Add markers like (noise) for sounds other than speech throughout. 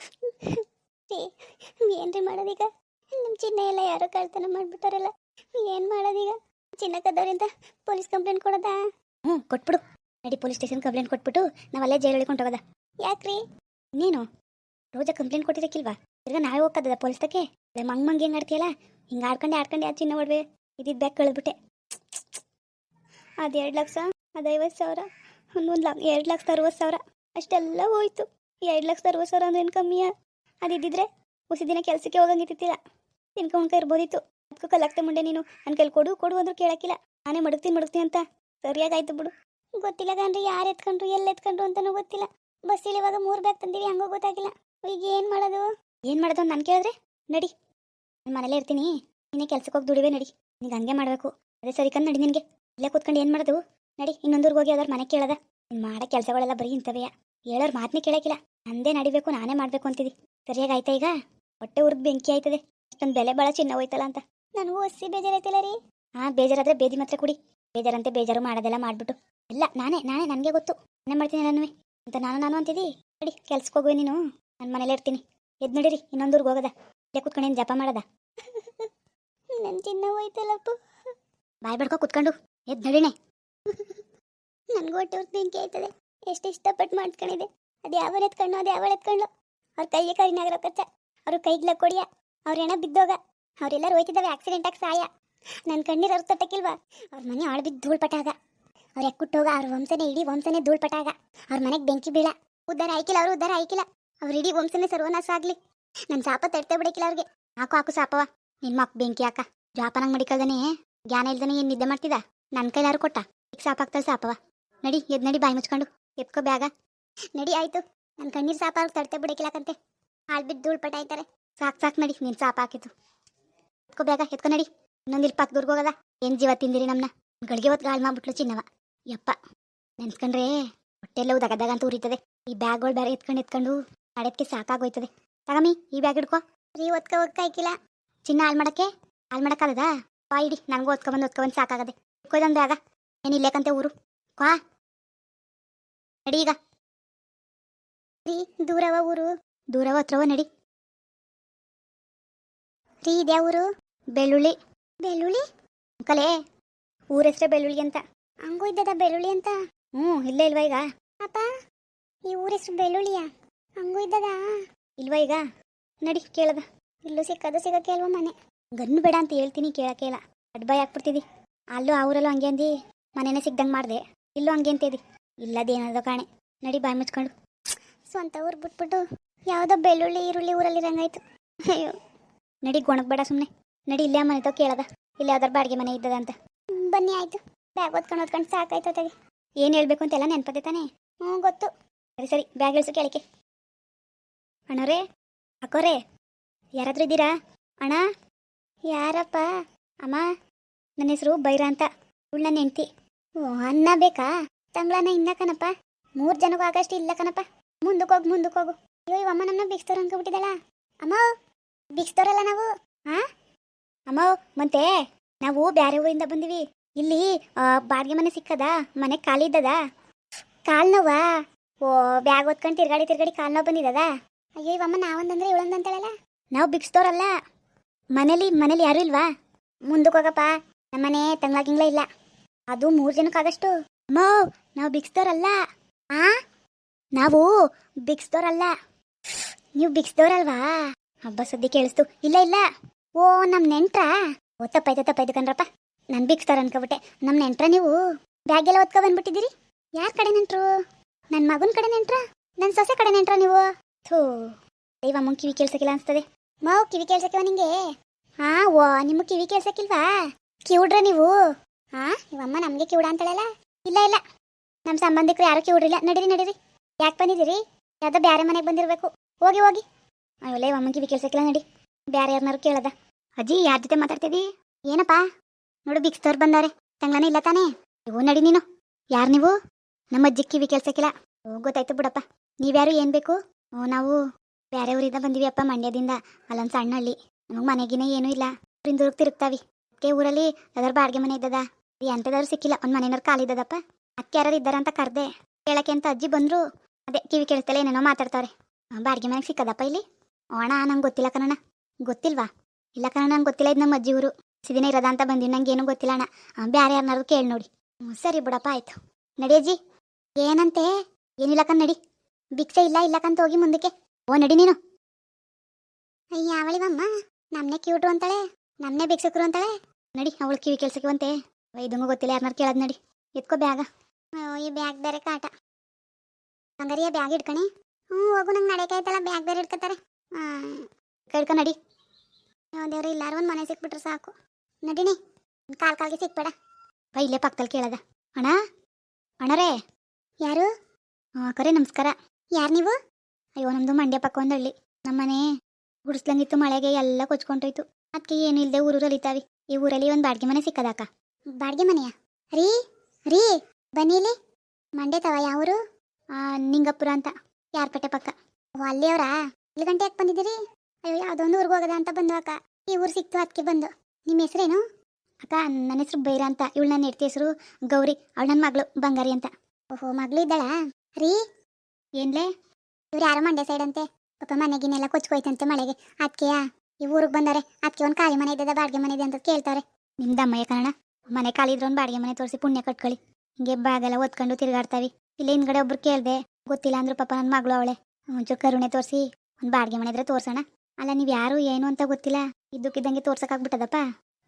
(laughs) ಏನ್ರಿ ಮಾಡೋದೀಗ? ನಮ್ಮ ಚಿನ್ನ ಎಲ್ಲ ಯಾರೋ ಕಳ್ತನ ಮಾಡ್ಬಿಟ್ಟಾರಲ್ಲ. ಏನು ಮಾಡೋದೀಗ? ಚಿನ್ನ ಕದ್ದವ್ರಿಂದ ಪೊಲೀಸ್ ಕಂಪ್ಲೇಂಟ್ ಕೊಡೋದಾ? ಹ್ಞೂ ಕೊಟ್ಬಿಡು. ನಡಿ ಪೊಲೀಸ್ ಸ್ಟೇಷನ್ ಕಂಪ್ಲೇಂಟ್ ಕೊಟ್ಬಿಟ್ಟು ನಾವಲ್ಲೇ ಜೈಲ್ ಹೇಳ್ಕೊಂಡು ಹೋಗೋದ? ಯಾಕ್ರಿ? ನೀನು? ರೋಜಾ ಕಂಪ್ಲೇಂಟ್ ಕೊಟ್ಟಿದ್ದಕ್ಕಿಲ್ವಾ? ತಿರ್ಗ ನಾವೇ ಹೋಗ್ತದ ಪೊಲೀಸ್ ತಕ್ಕೆ ಮಂಗ್ ಮಂಗ್ ಹೆಂಗ್ ಆಡ್ತೀಯಲ್ಲ ಹಿಂಗೆ ಆಡ್ಕೊಂಡೆ ಆಡ್ಕೊಂಡೆ ಯಾರು ಚಿನ್ನ ಒಡ್ವೆ ಇದ್ದಿದ್ದು ಬ್ಯಾಗ್ ಕಳೆದ್ಬಿಟ್ಟೆ. ಅದು ಎರಡು ಲಕ್ಷ ಅದು ಐವತ್ತು ಸಾವಿರ ಒಂದೊಂದು ಲಕ್ಷ ಎರಡು ಲಕ್ಷದ ಅರವತ್ತು ಸಾವಿರ ಅಷ್ಟೆಲ್ಲ ಹೋಯ್ತು. ಎರಡು ಲಕ್ಷ ಅರವತ್ತು ಸಾವಿರ ಅಂದ್ರೆ ಏನು ಯಾ? ಅದಿದ್ದಿದ್ರೆ ಉಸಿ ದಿನ ಕೆಲಸಕ್ಕೆ ಹೋಗಂಗಿತ್ತಿಲ್ಲ ತಿನ್ಕೊಂಡ್ಕ ಇರ್ಬೋದಿತ್ತು. ಅದಕ್ಕೂ ಕಲ್ಲಾಗ್ತೆ ಮುಂಡೆ ನೀನು. ನನ್ನ ಕೈಲಿ ಕೊಡು ಕೊಡು ಅಂದ್ರೂ ಕೇಳಕ್ಕಿಲ್ಲ. ನಾನೇ ಮಡಗ್ತೀನಿ ಮಡಗ್ತೀನಿ ಅಂತ. ಸರಿಯಾಗಾಯ್ತು ಬಿಡು. ಗೊತ್ತಿಲ್ಲ ಕಣ್ರಿ, ಯಾರು ಎತ್ಕೊಂಡ್ರು, ಎಲ್ಲಿ ಎತ್ಕೊಂಡ್ರು ಅಂತನೂ ಗೊತ್ತಿಲ್ಲ. ಬಸ್ಸಲ್ಲಿ ಇವಾಗ ಮೂರು ಬ್ಯಾಗ್ ತಂದಿವಿ, ಹಂಗೋ ಗೊತ್ತಾಗಿಲ್ಲ. ಈಗ ಏನು ಮಾಡೋದು? ಏನು ಮಾಡೋದು ಅಂತ ನಾನು ಕೇಳಿದ್ರೆ ನಡಿ. ನಾನು ಮನೇಲೇ ಇರ್ತೀನಿ. ನೀನೇ ಕೆಲ್ಸಕ್ಕೆ ಹೋಗಿ ದುಡಿವೆ ನಡಿ. ನಿನಗೆ ಹಂಗೆ ಮಾಡಬೇಕು. ಅದೇ ಸರಿ ಕಂದ್ ನಡಿ ನಿನಗೆ. ಇಲ್ಲೇ ಕೂತ್ಕೊಂಡು ಏನು ಮಾಡೋದು? ನಡಿ ಇನ್ನೊಂದೂರ್ಗೆ ಹೋಗಿ ಅದ್ರ ಮನೆ ಕೇಳದ. ನೀನು ಮಾಡೋ ಕೆಲಸಗಳೆಲ್ಲ ಬರೀ ಇಂಥವೆಯ ಹೇಳೋರು ಮಾತನ್ನೇ ಕೇಳಕ್ಕಿಲ್ಲ ನಂದೇ ನಡಿಬೇಕು ನಾನೇ ಮಾಡಬೇಕು ಅಂತಿದ್ದಿ. ಸರಿಯಾಗಾಯ್ತಾ ಈಗ? ಹೊಟ್ಟೆ ಉರ್ದು ಬೆಂಕಿ ಆಯ್ತದೆ. ಅಷ್ಟೊಂದು ಬೆಲೆ ಭಾಳ ಚಿನ್ನ ಹೋಯ್ತಲ್ಲ ಅಂತ. ನನಗೂ ಹಸಿ ಬೇಜಾರೈತಿಲ್ಲ ರೀ. ಹಾಂ ಬೇಜಾರಾದ್ರೆ ಬೇದಿ ಮಾತ್ರ ಕುಡಿ. ಬೇಜಾರಂತೆ ಬೇಜಾರು ಮಾಡೋದೆಲ್ಲ ಮಾಡ್ಬಿಟ್ಟು. ಇಲ್ಲ ನಾನೇ ನಾನೇ ನನಗೆ ಗೊತ್ತು. ನಾನೇ ಮಾಡ್ತೀನಿ ನಾನು ಅಂತ ನಾನು ನಾನು ಅಂತಿದ್ದಿ? ನೋಡಿ ಕೆಲ್ಸಕ್ಕೆ ಹೋಗುವೆ ನೀನು. ನನ್ನ ಮನೇಲೇ ಇರ್ತೀನಿ. ಎದ್ ನೋಡಿರಿ ಇನ್ನೊಂದೂರ್ಗೆ ಹೋಗದ. ಇಲ್ಲೇ ಕುತ್ಕೊಂಡು ಏನು ಜಪ ಮಾಡದ? (laughs) ನನ್ನ ಚಿನ್ನ ಹೋಯ್ತಲ್ಲಪ್ಪ. ಬಾಯ್ ಬಡ್ಕೊ ಕುತ್ಕೊಂಡು. ಎದ್ ನಡಿನೇ. (laughs) ನನಗೂ ಹೊಟ್ಟೆ ಬೆಂಕಿ ಆಯ್ತದೆ. ಎಷ್ಟು ಇಷ್ಟಪಟ್ಟು ಮಾಡ್ಕೊಂಡಿದೆ. ಅದು ಯಾವನ್ ಎತ್ಕೊಂಡು ಅದು ಯಾವಳು ಎತ್ಕೊಂಡು ಅವ್ರ ಕೈಗೆ ಕರಿನಾಗಿರೋ ಕಚ್ಚ ಅವ್ರ ಕೈಗ್ಲ ಕೊಡಿಯ. ಅವ್ರ ಹೆಣ ಬಿದ್ದೋಗ. ಅವರೆಲ್ಲರೂ ಹೋಯ್ತಿದ್ದಾವೆ ಆಕ್ಸಿಡೆಂಟ್ ಆಗಿ ಸಾಯ. ನನ್ನ ಕಣ್ಣೀರು ಅವ್ರ ತೊಟ್ಟಕ್ಕಿಲ್ವಾ ಅವ್ರ ಮನೆ ಆಳು ಬಿದ್ದು ಧೂಳ್ಪಟ್ಟಾಗ. ಅವ್ರು ಎಕ್ಕುಟ್ಟೋಗ ಅವ್ರ ವಂಶನೇ ಇಡೀ ವಂಶನೇ ಧೂಳ್ಪಟ್ಟಾಗ. ಅವ್ರ ಮನೆಗೆ ಬೆಂಕಿ ಬೀಳ. ಉದ್ದಾರ ಆಯ್ಕಿಲ್ಲ ಅವ್ರು ಉದ್ದಾರ ಆಯ್ಕಿಲ್ಲ ಅವ್ರ ಇಡೀ ವಂಶನೇ ಸರ್ವನಾಶ ಆಗ್ಲಿ. ನನ್ನ ಸಾಪ ತಡ್ತೆ ಬಿಡಕ್ಕಿಲ್ಲ ಅವ್ರಿಗೆ. ಹಾಕು ಹಾಕು ಸಾಪವ ನಿಮ್ಮ ಮಕ್ ಬೆಂಕಿ ಹಾಕ. ಜಾಪನಂಗ್ ಮಡಿಕಲ್ದನೇ, ಜ್ಞಾನ ಇಲ್ದನೆ ಏನ್ ನಿದ್ದೆ ಮಾಡ್ತಿದ್ದ ನನ್ನ ಕೈಲಾರು ಕೊಟ್ಟ. ಈಗ ಸಾಪ್ ಹಾಕ್ತಾಳೆ ಸಾಪವ ನಡಿ, ಎದ್ ನಡಿ ಬಾಯಿ ಮುಚ್ಕೊಂಡು. ಎತ್ಕೋ ಬ್ಯಾಗ. ನಡಿ, ಆಯ್ತು. ನನ್ನ ಕಣ್ಣೀರ್ ಸಾಪ ತಡತೆ ತಡ್ತೆ ಬಿಡಕ್ಕಿಲ್ಲಕಂತೆ ಹಾಳು ಬಿದ್ದು ಧೂಳು ಆಯ್ತಾರೆ. ಸಾಕ್ ಸಾಕ್ ನಡಿ, ನಿನ್ ಸಾಪ ಹಾಕಿತ್ತು ಎತ್ಕೋ ಬ್ಯಾಗ, ಎತ್ಕೊ ನಡಿ. ಇನ್ನೊಂದು ದುರ್ಗ ಹೋಗದ. ಏನ್ ಜೀವ ತಿಂದಿರಿ ನಮ್ನ? ಗಳಿಗೆ ಹೊತ್ತು ಗಾಳಿ ಮಾಡ್ಬಿಟ್ಲು ಚಿನ್ನವ. ಯಪ್ಪ. ನೆನ್ಸ್ಕೊಂಡ್ರೆ, ಹೊಟ್ಟೆಲ್ಲ ದಗದಾಗ ಅಂತ ಉರಿತದೆ. ಈ ಬ್ಯಾಗ್ಗಳು ಬೇರೆ ಎತ್ಕೊಂಡು ಎತ್ಕೊಂಡು ನಡೆದಕ್ಕೆ ಸಾಕಾಗೋಯ್ತದೆ. ತಗಮ್ಮಿ ಈ ಬ್ಯಾಗ್ ಹಿಡ್ಕೋ. ರೀ ಒತ್ಕ ಒತ್ಕ ಚಿನ್ನ ಹಾಳು ಮಾಡಕ್ಕೆ? ಹಾಳು ಮಾಡಕ್ಕಾಗದ? ಬಾ ಇಡಿ ನನಗೂ ಒತ್ಕೊಬಂದು ಒತ್ಕೊಬಂದು ಸಾಕಾಗದೆ. ಕೊಯ್ದೊಂದು ಬ್ಯಾಗ. ಏನು ಇಲ್ಲೇಕಂತೆ ಊರು? ಕ್ವಾ? ನಡಿ ಈಗ. ರೀ, ದೂರವ ಊರು? ದೂರವ ಹತ್ರವ ನಡಿ. ರೀ, ಇದ್ಯಾ ಊರು? ಬೆಳ್ಳುಳ್ಳಿ. ಬೆಳ್ಳುಳ್ಳಿ? ಕಲೆ ಊರ ಹೆಸ್ರೇ ಬೆಳ್ಳುಳ್ಳಿ ಅಂತ. ಹಂಗೂ ಇದ್ದದ ಬೆಳ್ಳುಳ್ಳಿ ಅಂತ? ಹ್ಞೂ ಇಲ್ಲ ಇಲ್ವಾ ಈಗ? ಅಪ್ಪ, ಈ ಊರ ಹೆಸ್ರು ಬೆಳ್ಳುಳ್ಳಿಯಾ? ಹಂಗೂ ಇದ್ದದ? ಇಲ್ವಾ ಈಗ? ನಡಿ, ಕೇಳದ. ಇಲ್ಲೂ ಸಿಕ್ಕದು ಸಿಗಕ್ಕೆ ಅಲ್ವಾ ಮನೆ? ಗನ್ನು ಬೇಡ ಅಂತ ಹೇಳ್ತೀನಿ ಕೇಳಕ್ಕೆ ಇಲ್ಲ. ಅಡ್ಬಾಯ್ ಹಾಕ್ಬಿಡ್ತಿದಿ ಅಲ್ಲೂ ಆ ಊರಲ್ಲೂ ಹಂಗೆ ಅಂದಿ. ಮನೆನೇ ಸಿಗ್ದಂಗೆ ಮಾಡಿದೆ. ಇಲ್ಲೂ ಹಂಗೆ ಅಂತಿದಿ. ಇಲ್ಲದೇನದ ಕಾಣೆ. ನಡಿ ಬಾಯಿ ಮುಚ್ಕೊಂಡು. ಸ್ವಂತ ಊರು ಬಿಟ್ಬಿಟ್ಟು ಯಾವುದೋ ಬೆಳ್ಳುಳ್ಳಿ, ಈರುಳ್ಳಿ ಊರಲ್ಲಿ ಇರಂಗಾಯ್ತು ಅಯ್ಯೋ, ನಡಿ ಗೊಣಗ್ಬೇಡ ಸುಮ್ಮನೆ ನಡಿ ಇಲ್ಲೇ ಮನೆ ತೋ ಕೇಳದ. ಇಲ್ಲಿ ಯಾವ್ದಾರು ಬಾಡಿಗೆ ಮನೆ ಇದ್ದದ ಅಂತ ಬನ್ನಿ ಆಯ್ತು. ಬ್ಯಾಗ್ ಓದ್ಕೊಂಡು ಓದ್ಕೊಂಡು ಸಾಕಾಯ್ತು ಅದೇ ಏನು ಹೇಳ್ಬೇಕು ಅಂತೆಲ್ಲ ನೆನ್ಪದೆ ತಾನೇ? ಹ್ಞೂ, ಗೊತ್ತು. ಸರಿ ಸರಿ, ಬ್ಯಾಗ್ ಇಳಿಸು ಕೇಳಿಕೆ ಅಣ್ಣರೇ, ಅಕ್ಕೋರೇ, ಯಾರಾದ್ರೂ ಇದ್ದೀರಾ? ಅಣ್ಣ? ಯಾರಪ್ಪ? ಅಮ್ಮ? ನನ್ನ ಹೆಸರು ಬೈರ ಅಂತ. ಇವಳು ನನ್ನ ಹೆಂಡ್ತಿ. ಓ, ಅನ್ನ ಬೇಕಾ? ತಂಗ್ಳನ ಇನ್ನ ಕಣಪ್ಪ. ಮೂರು ಜನಕ್ಕೂ ಆಗಷ್ಟು ಇಲ್ಲ ಕಣಪ್ಪ. ಮುಂದಕ್ಕೆ ಹೋಗು ಮುಂದಕ್ಕೆ ಹೋಗು. ಅಯ್ಯೋ, ಇವ್ ಅಮ್ಮ ನಮ್ಮನ್ನ ಬಿಕ್ಸ್ದವ್ರು ಅನ್ಕೊಬಿಟ್ಟಿದಲ್ಲ ಅಮ್ಮ ಬಿಕ್ಸ್ತವ್ರಲ್ಲ ನಾವು? ಹಾ ಅಮ್ಮ, ಮತ್ತೆ ನಾವು ಬೇರೆ ಊರಿಂದ ಬಂದಿವಿ. ಇಲ್ಲಿ ಬಾಡಿಗೆ ಮನೆ ಸಿಕ್ಕದ, ಮನೆ ಖಾಲಿ ಇದ್ದದ. ಕಾಲ್ ಓ, ಬ್ಯಾಗ್ ಓದ್ಕೊಂಡು ತಿರ್ಗಾಡಿ ತಿರ್ಗಾಡಿ ಕಾಲ್ ನೋವು ಬಂದಿದ್ದದ ಅಯ್ಯೋ ಇವಮ್ಮ ನಾವೊಂದಂದ್ರೆ ಇವಳೊಂದಂತಾಳಲ್ಲ ನಾವು ಬಿಕ್ಸ್ತವ್ರಲ್ಲ ಮನೇಲಿ ಮನೇಲಿ ಯಾರು ಇಲ್ವಾ? ಮುಂದಕ್ಕೆ ಹೋಗಪ್ಪ. ನಮ್ಮನೆ ತಂಗ್ಲಾಗಿಂಗ್ಲ ಇಲ್ಲ. ಅದು ಮೂರು ಜನಕ್ಕಾಗಷ್ಟು. ಅಮ್ಮ ನಾವು ಬಿಕ್ಸ್ತವ್ರಲ್ಲ ಆ? ನಾವು ಬಿಗ್ಸ್ದೋರಲ್ಲ. ನೀವು ಬಿಕ್ಸ್ದವ್ರಲ್ವಾ ಹಬ್ಬ ಸುದ್ದಿ ಕೇಳಿಸ್ತು. ಇಲ್ಲ ಇಲ್ಲ. ಓ ನಮ್ಮ ನೆಂಟ್ರ. ಓ ತಪ್ಪಾಯ್ತು ತಪ್ಪಾಯ್ತು ಕಣ್ರಪ್ಪ. ನಾನು ಬಿಗ್ಸ್ತಾರ ಅನ್ಕೊಬಿಟ್ಟೆ. ನಮ್ಮ ನೆಂಟ್ರ ನೀವು? ಬ್ಯಾಗ್ ಎಲ್ಲ ಓದ್ಕೊ ಬಂದ್ಬಿಟ್ಟಿದ್ದೀರಿ? ಯಾರ ಕಡೆ ನೆಂಟ್ರು? ನನ್ನ ಮಗನ ಕಡೆ ನೆಂಟ್ರ? ನನ್ನ ಸೊಸೆ ಕಡೆ ನೆಂಟ್ರ ನೀವು? ಥೂ ದೈವಮ್ಮ ಕಿವಿ ಕೇಳ್ಸಕ್ಕಿಲ್ಲ ಅನ್ಸ್ತದೆ. ಮೌ, ಕಿವಿ ಕೇಳ್ಸಕ್ಕಿವ ನಿಂಗೆ? ಹಾ ಓ, ನಿಮ್ಮ ಕಿವಿ ಕೇಳ್ಸಕ್ಕಿಲ್ವಾ? ಕಿವುಡ್ರ ನೀವು? ಹಾ ಇವಮ್ಮ ನಮಗೆ ಕಿವುಡ ಅಂತಾಳಲ್ಲ. ಇಲ್ಲ ಇಲ್ಲ. ನಮ್ಮ ಸಂಬಂಧಿಕರು ಯಾರು ಕೇಳಿಲ್ಲ ನಡೀರಿ ನಡೀರಿ. ಯಾಕೆ ಬಂದಿದ್ದೀರಿ? ಯಾವುದೋ ಬ್ಯಾರೆ ಮನೆಗೆ ಬಂದಿರಬೇಕು. ಹೋಗಿ ಹೋಗಿ. ಅಯ್ಯೋ ಅಮ್ಮಂಗೆ ಕಿವಿ ಕೇಳ್ಸಕ್ಕಿಲ್ಲ ನಡಿ. ಬ್ಯಾರೆ ಯಾರನ್ನಾರು ಕೇಳದ. ಅಜ್ಜಿ, ಯಾರ ಜೊತೆ ಮಾತಾಡ್ತಿದಿ ಏನಪ್ಪ? ನೋಡು ಬಿಕ್ಸ್ತವ್ರು ಬಂದವ್ರೆ. ತಂಗ್ಳನ ಇಲ್ಲ ತಾನೇ? ಇವು ನಡಿ ನೀನು. ಯಾರು ನೀವು? ನಮ್ಮ ಅಜ್ಜಿ ಕಿವಿ ಕೇಳ್ಸಕ್ಕಿಲ್ಲ ಓ, ಗೊತ್ತಾಯ್ತು ಬಿಡಪ್ಪ. ನೀವ್ಯಾರು ಏನು ಬೇಕು? ಓ, ನಾವು ಬೇರೆ ಊರಿಂದ ಬಂದಿವಿ ಅಪ್ಪ ಮಂಡ್ಯದಿಂದ. ಅಲ್ಲೊಂದು ಸಣ್ಣ ಹಳ್ಳಿ. ನಮಗೆ ಮನೆಗಿನ ಏನೂ ಇಲ್ಲ. ಊರಿಂದ ಊರಿಗೆ ತಿರುಗ್ತಾವಿ ಅದಕ್ಕೆ ಊರಲ್ಲಿ ಯಾವ್ದಾರು ಬಾಡಿಗೆ ಮನೆ ಇದ್ದದ? ಎಂಟದಾದ್ರು ಸಿಕ್ಕಿಲ್ಲ. ಒಂದು ಮನೆಯವ್ರು ಕಾಲಿದ್ದದಪ್ಪ ಅಕ್ಕ ಯಾರು ಇದ್ದಾರ ಅಂತ ಕರ್ದೆ. ಕೇಳಕ್ಕೆ ಅಂತ ಅಜ್ಜಿ ಬಂದ್ರು. ಅದೇ ಕಿವಿ ಕೇಳಿಸ್ತಲ್ಲ ಏನೇನೋ ಮಾತಾಡ್ತಾರೆ ಬಾಡಿಗೆ ಮನೆಗೆ ಸಿಕ್ಕದಪ್ಪ ಇಲ್ಲಿ? ಓಣ, ನಂಗೆ ಗೊತ್ತಿಲ್ಲ ಕಣಣ್ಣ. ಗೊತ್ತಿಲ್ವಾ? ಇಲ್ಲ ಕಣ ನಂಗೆ ಗೊತ್ತಿಲ್ಲ ಇದು ನಮ್ಮ ಅಜ್ಜಿ ಊರು. ಸಿದಿನ ಇರೋದ ಅಂತ ಬಂದಿನ, ನಂಗೆ ಏನು ಗೊತ್ತಿಲ್ಲ ಅಣ್ಣ. ಬೇರೆ ಯಾರನ್ನಾರು ಕೇಳಿ ನೋಡಿ. ಹ್ಞೂ ಸರಿ ಬಿಡಪ್ಪ, ಆಯ್ತು. ನಡಿ ಅಜ್ಜಿ. ಏನಂತೆ? ಏನಿಲ್ಲ ಕಣ್, ನಡಿ. ಭಿಕ್ಷೆ ಇಲ್ಲ ಇಲ್ಲ ಕಂತ ಹೋಗಿ ಮುಂದಕ್ಕೆ. ಓ, ನಡಿ ನೀನು. ಅಯ್ಯ, ಅವಳಿವಮ್ಮ. ನಮ್ನೆ ಕ್ಯೂಟ್ರು ಅಂತಾಳೆ. ನಮ್ನೆ ಭಿಕ್ಷಕರು ಅಂತಾಳೆ. ನಡಿ, ಅವಳು ಕಿವಿ ಕೆಲ್ಸಕ್ಕೆ ಬಂತೆ. ಇದಂಗೂ ಗೊತ್ತಿಲ್ಲ ಯಾರನ್ನಾರು ಕೇಳೋದು ನಡಿ. ಎತ್ಕೋ ಬ್ಯಾಗ. ಈ ಬ್ಯಾಗ್ ಬೇರೆ ಕಾಟ. ಹಂಗಾರೆ ಬ್ಯಾಗ್ ಇಟ್ಕಣಿ ಹ್ಞೂ, ಹೋಗು, ನಂಗೆ ನಡೆಕಾಯ್ತಲ್ಲ ಬ್ಯಾಗ್ ಬೇರೆ ಇಟ್ಕೋತಾರೆ ಹಾಂ ಕಡ್ಕ ನಡಿ. ದೇವ್ರೆ, ಇಲ್ಲಾರು ಒಂದು ಮನೆ ಸಿಕ್ಬಿಟ್ರೆ ಸಾಕು. ನಡಿನಿ ಕಾಲ್ ಕಾಲ್ಗೆ ಸಿಕ್ಬೇಡ. ಬಾ, ಇಲ್ಲೇ ಪಕ್ಕದಲ್ಲಿ ಕೇಳದ. ಅಣ್ಣ? ಅಣ್ಣರೇ ಯಾರು? ಹಾಂ, ಕರೆ, ನಮಸ್ಕಾರ. ಯಾರು ನೀವು? ಅಯ್ಯೋ ನಮ್ಮದು ಮಂಡ್ಯ ಪಕ್ಕ ಒಂದು ಹಳ್ಳಿ. ನಮ್ಮನೆ ಗುಡಿಸ್ಲಂಗಿತ್ತು, ಮಳೆಗೆ ಎಲ್ಲ ಕೊಚ್ಕೊಂಡೋಯ್ತು ಅದಕ್ಕೆ ಏನು ಇಲ್ಲದೆ ಊರು ಅಲಿತಾವಿ ಈ ಊರಲ್ಲಿ ಒಂದು ಬಾಡಿಗೆ ಮನೆ ಸಿಕ್ಕದಾಕ. ಬಾಡಿಗೆ ಮನೆಯ? ರೀ ರೀ ಬನ್ನಿಲಿ ಮಂಡ್ಯ ತವ ಯಾವರು ನಿಂಗಪುರ ಅಂತ, ಯಾರ್ಪೇಟೆ ಪಕ್ಕ. ಓ, ಅಲ್ಲಿಯವರಾ? ಇಲ್ಲಿ ಗಂಟೆ ಯಾಕೆ ಬಂದಿದ್ದೀರಿ? ಅಯ್ಯೋ, ಯಾವುದೋ ಒಂದು ಊರಿಗೆ ಹೋಗದ ಅಂತ ಬಂದು ಅಕ್ಕ. ಈ ಊರು ಸಿಕ್ತು ಅದಕ್ಕೆ ಬಂದು. ನಿಮ್ಮ ಹೆಸರೇನು? ಅಕ್ಕ, ನನ್ನ ಹೆಸರು ಬೈರ ಅಂತ. ಇವಳು ನನ್ನ ಹೆಡ್ತಿ ಹೆಸರು ಗೌರಿ. ಅವಳು ನನ್ನ ಮಗಳು, ಬಂಗಾರಿ ಅಂತ. ಓಹೋ, ಮಗಳು ಇದ್ದಾಳಾ? ರೀ. ಏನ್ಲೇ? ಇವ್ರು ಯಾರೋ ಮಂಡ್ಯ ಸೈಡ್ ಅಂತೆ. ಪಾಪ ಮನೆಗಿನೆಲ್ಲ ಕೊಚ್ಕೋಯ್ತಂತೆ ಮಳೆಗೆ. ಅದಕ್ಕೆಯಾ ಈ ಊರಿಗೆ ಬಂದಾರೆ. ಅದಕ್ಕೆ ಒಂದು ಖಾಲಿ ಮನೆ ಇದ್ದದ, ಬಾಡಿಗೆ ಮನೆ ಇದೆ ಅಂತ ಕೇಳ್ತಾರೆ. ನಿಮ್ದು ಅಮ್ಮಯ್ಯ ಕನ್ನಡ? ಮನೆ ಒಂದು ಬಾಡಿಗೆ ಮನೆ ತೋರಿಸಿ ಪುಣ್ಯ ಕಟ್ಕೊಳ್ಳಿ. ಹಿಂಗೆ ಬಾಗೆಲ್ಲ ಒತ್ಕೊಂಡು ತಿರುಗಾಡ್ತಾವಿ. ಇಲ್ಲಿ ಹಿಂದ್ಗಡೆ ಒಬ್ರು ಕೇಳಿದೆ, ಗೊತ್ತಿಲ್ಲ ಅಂದ್ರು ಪಾಪ ನನ್ನ ಮಗಳು ಅವಳೆ. ಒಂಚೂರು ಕರುಣೆ ತೋರಿಸಿ, ಒಂದು ಬಾಡಿಗೆ ಮನೆ ಇದ್ರೆ ತೋರ್ಸೋಣ. ಅಲ್ಲ, ನೀವು ಯಾರು, ಏನು ಅಂತ ಗೊತ್ತಿಲ್ಲ. ಇದ್ದಕ್ಕಿದ್ದಂಗೆ ತೋರ್ಸೋಕ್ಕಾಗ್ಬಿಟ್ಟದಪ್ಪ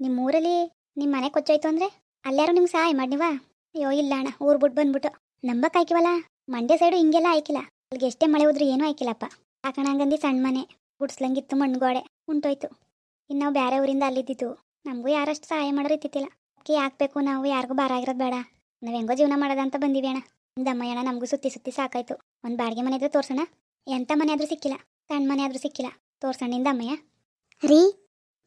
ನಿಮ್ಮ ಊರಲ್ಲಿ ನಿಮ್ಮ ಮನೆ ಕೊಚ್ಚೋಯ್ತು ಅಂದರೆ ಅಲ್ಲಾರು ನಿಮ್ಗೆ ಸಹಾಯ ಮಾಡಿವಾ ಅಯ್ಯೋ, ಇಲ್ಲ ಅಣ್ಣ, ಊರು ಬಿಟ್ಟು ಬಂದ್ಬಿಟ್ಟು. ನಂಬಕ್ಕೆ ಆಯ್ಕಿವಲ್ಲ? ಮಂಡ್ಯ ಸೈಡು ಹಿಂಗೆಲ್ಲ ಆಯ್ಕಿಲ್ಲ. ಅಲ್ಲಿಗೆ ಎಷ್ಟೇ ಮಳೆ ಹೋದ್ರೂ ಏನೂ ಆಯ್ಕಿಲ್ಲಪ್ಪ. ಯಾಕಣ ಹಂಗಂದು ಸಣ್ಣ ಮನೆ, ಗುಡ್ಸ್ಲಂಗಿತ್ತು ಮಣ್ಣುಗೋಡೆ, ಉಂಟೋಯ್ತು. ಇನ್ನು ನಾವು ಬೇರೆ ಊರಿಂದ ಅಲ್ಲಿದ್ದಿತ್ತು ನಮಗೂ ಯಾರಷ್ಟು ಸಹಾಯ ಮಾಡೋರು ಇತ್ತಿತ್ತಿಲ್ಲ ಅದಕ್ಕೆ ಹಾಕ್ಬೇಕು ನಾವು ಯಾರಿಗೂ ಭಾರ ಆಗಿರೋದು ಬೇಡ. ನಾವು ಹೆಂಗೋ ಜೀವನ ಮಾಡೋದ ಅಂತ ಬಂದಿವಿ ಅಣ್ಣ. ದಮ್ಮಯ್ಯ ಅಣ್ಣ ನಮಗೂ ಸುತ್ತಿ ಸುತ್ತಿ ಸಾಕಾಯ್ತು. ಒಂದು ಬಾಡಿಗೆ ಮನೆ ಇದ್ರೆ ತೋರ್ಸೋಣ. ಎಂಥ ಮನೆ ಆದ್ರೂ ಸಿಕ್ಕಿಲ್ಲ. ಸಣ್ಣ ಮನೆ ಆದ್ರೂ ಸಿಕ್ಕಿಲ್ಲ. ತೋರ್ಸೋಣ ನಿಂದ ಅಮ್ಮಯ್ಯ ರೀ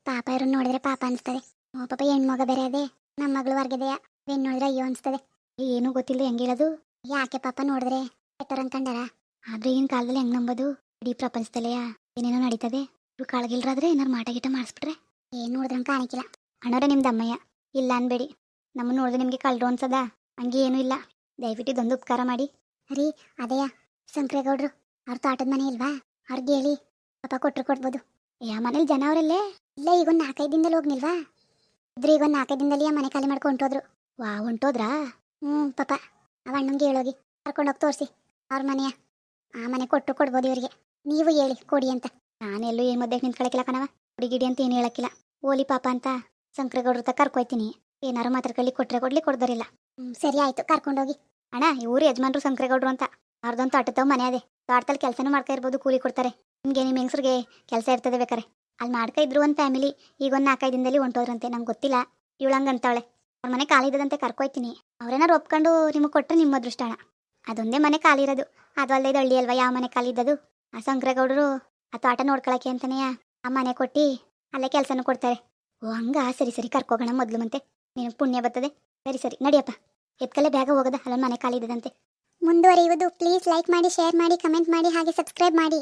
ಪಾಪ ಇರೋ ನೋಡಿದ್ರೆ ಪಾಪ ಅನಿಸ್ತದೆ. ಓ ಪಾಪ ಹೆಣ್ಮಗ ಬೇರೆ ಅದೇ. ನಮ್ಮ ಮಗಳು ವರ್ಗದೆಯಾ ಬೆನ್ ನೋಡಿದ್ರೆ ಅಯ್ಯೋ ಅನಿಸ್ತದೆ. ಏನು ಗೊತ್ತಿಲ್ಲ ಹೆಂಗೆ ಹೇಳೋದು? ಯಾಕೆ ಪಾಪ ನೋಡಿದ್ರೆ? ಬೆಟರ್ ಅನ್ಕಂಡಾರ ಆದ್ರೆ ಈಗಿನ ಕಾಲದಲ್ಲಿ ಹೆಂಗ್ ನಂಬೋದು? ಇಡೀ ಪ್ರಪಂಚದಲ್ಲೇ ಏನೇನೋ ನಡೀತದೆ. ಇವ್ರು ಕಾಳಗಿಲ್ರಾದ್ರೆ ಏನಾರು ಮಾಟ ಗೀಟ ಮಾಡಿಸ್ಬಿಟ್ರೆ? ಏನ್ ನೋಡಿದ್ರೆ ಕಾಣಿಕಿಲ್ಲ. ಅಣ್ಣವ್ರೆ ನಿಮ್ದು ಅಮ್ಮಯ್ಯ ಇಲ್ಲ ಅನ್ಬೇಡಿ. ನಮ್ಮನ್ನು ನೋಡಿದ್ರೆ ನಿಮಗೆ ಕಳ್ರು ಅನ್ಸದ? ಹಂಗೆ ಏನೂ ಇಲ್ಲ. ದಯವಿಟ್ಟು ಇದೊಂದು ಉಪಕಾರ ಮಾಡಿ. ರೀ ಅದೇಯ ಶಂಕರೇಗೌಡ್ರು, ಅವ್ರ ತೋಟದ ಮನೆ ಇಲ್ವಾ? ಅವ್ರಿಗೆ ಹೇಳಿ. ಪಾಪ ಕೊಟ್ಟರು ಕೊಡ್ಬೋದು. ಯಾ ಮನೇಲಿ ಜನ ಅವರಲ್ಲೇ? ಇಲ್ಲ, ಈಗ ಒಂದು ನಾಲ್ಕೈದು ದಿನದಲ್ಲಿ ಹೋಗ್ನಿಲ್ವಾ? ಇದ್ರೆ ಈಗ ಒಂದು ನಾಲ್ಕೈದು ದಿನದಲ್ಲಿ ಮನೆ ಖಾಲಿ ಮಾಡ್ಕೊಂಡು ಹೊಂಟೋದ್ರು. ವಾ, ಹೊಂಟೋದ್ರಾ? ಹ್ಞೂ ಪಾಪ. ಅವ ಅಣ್ಣಂಗೆ ಹೇಳೋಗಿ ಕರ್ಕೊಂಡೋಗಿ ತೋರಿಸಿ, ಅವ್ರ ಮನೆಯ. ಆ ಮನೆ ಕೊಟ್ಟು ಕೊಡ್ಬೋದು ಇವರಿಗೆ. ನೀವು ಹೇಳಿ, ಕೊಡಿ ಅಂತ. ನಾನೆಲ್ಲೂ ಏನು ಮಧ್ಯೆ ನಿಂತ್ಕೊಳಕ್ಕಿಲ್ಲ ಕಣವ ಹುಡುಗಿಡಿ ಅಂತ ಏನು ಹೇಳಕ್ಕಿಲ್ಲ. ಓಲಿ ಪಾಪ ಅಂತ. ಶಂಕರಗೌಡ್ರ ಹತ್ರ ಕರ್ಕೊಯ್ತೀನಿ. ಏನಾರು ಮಾತಾಡ್ಕೊಳ್ಳಿ ಕೊಟ್ರೆ ಕೊಡ್ಲಿ, ಕೊಡ್ದಾರಿಲ್ಲ. ಹ್ಞೂ ಸರಿ ಆಯ್ತು, ಕರ್ಕೊಂಡೋಗಿ. ಅಣ್ಣ, ಇವ್ರು ಯಜಮಾನ್ರು ಶಂಕರಗೌಡ್ರು ಅಂತ. ಅವ್ರದ್ದೊಂದು ತೋಟದವ್ ಮನೆ ಅದೇ ತೋಟದಲ್ಲಿ ಕೆಲಸನೂ ಮಾಡ್ಕೊ ಇರ್ಬೋದು, ಕೂಲಿ ಕೊಡ್ತಾರೆ. ನಿಮಗೆ ನಿಮ್ಮ ಹೆಂಗಸ್ರಿಗೆ ಕೆಲಸ ಇರ್ತದೆ ಬೇಕಾರೆ. ಅಲ್ಲಿ ಮಾಡ್ತಾ ಇದ್ರು ಒಂದು ಫ್ಯಾಮಿಲಿ ಈಗ ಒಂದು ನಾಲ್ಕೈದು ದಿನದಲ್ಲಿ ಹೊಂಟೋದ್ರಂತೆ, ನಂಗೆ ಗೊತ್ತಿಲ್ಲ. ಇವಳು ಅಂತಾಳೆ. ಅವ್ರ ಮನೆ ಖಾಲಿ ಇದ್ದದಂತೆ ಕರ್ಕೊಯ್ತೀನಿ. ಅವ್ರೇನಾರು ಒಪ್ಕೊಂಡು ನಿಮಗೆ ಕೊಟ್ಟರೆ ನಿಮ್ಮ ಅದೃಷ್ಟ ಅಣ್ಣ. ಅದೊಂದೇ ಮನೆ ಖಾಲಿ ಇರೋದು. ಅದು ಅಲ್ಲದೆ ಇದು ಹಳ್ಳಿ ಅಲ್ವಾ, ಯಾವ ಮನೆ ಖಾಲಿ ಇದ್ದದು ಆ ಸಂಕ್ರಗೌಡರು ಆ ತೋಟ ನೋಡ್ಕೊಳಕ್ಕೆ ಅಂತಾನೆ ಆ ಮನೆ ಕೊಟ್ಟು ಅಲ್ಲೇ ಕೆಲಸನೂ ಕೊಡ್ತಾರೆ. ಓ, ಹಂಗ? ಸರಿ ಸರಿ, ಕರ್ಕೋಗೋಣ ಮೊದಲು ಮಂತೆ ನೀನು ಪುಣ್ಯ ಬರ್ತದೆ. ಸರಿ ಸರಿ, ನಡಿಯಪ್ಪ. ಎತ್ಕಲೆ ಬೇಗ ಹೋಗೋದ? ಅಲ್ಲೊಂದು ಮನೆ ಖಾಲಿ ಇದ್ದದಂತೆ. ಮುಂದುವರಿಯುವುದು. ಪ್ಲೀಸ್ ಲೈಕ್ ಮಾಡಿ ಶೇರ್ ಮಾಡಿ ಕಮೆಂಟ್ ಮಾಡಿ, ಹಾಗೆ ಸಬ್ಸ್ಕ್ರೈಬ್ ಮಾಡಿ.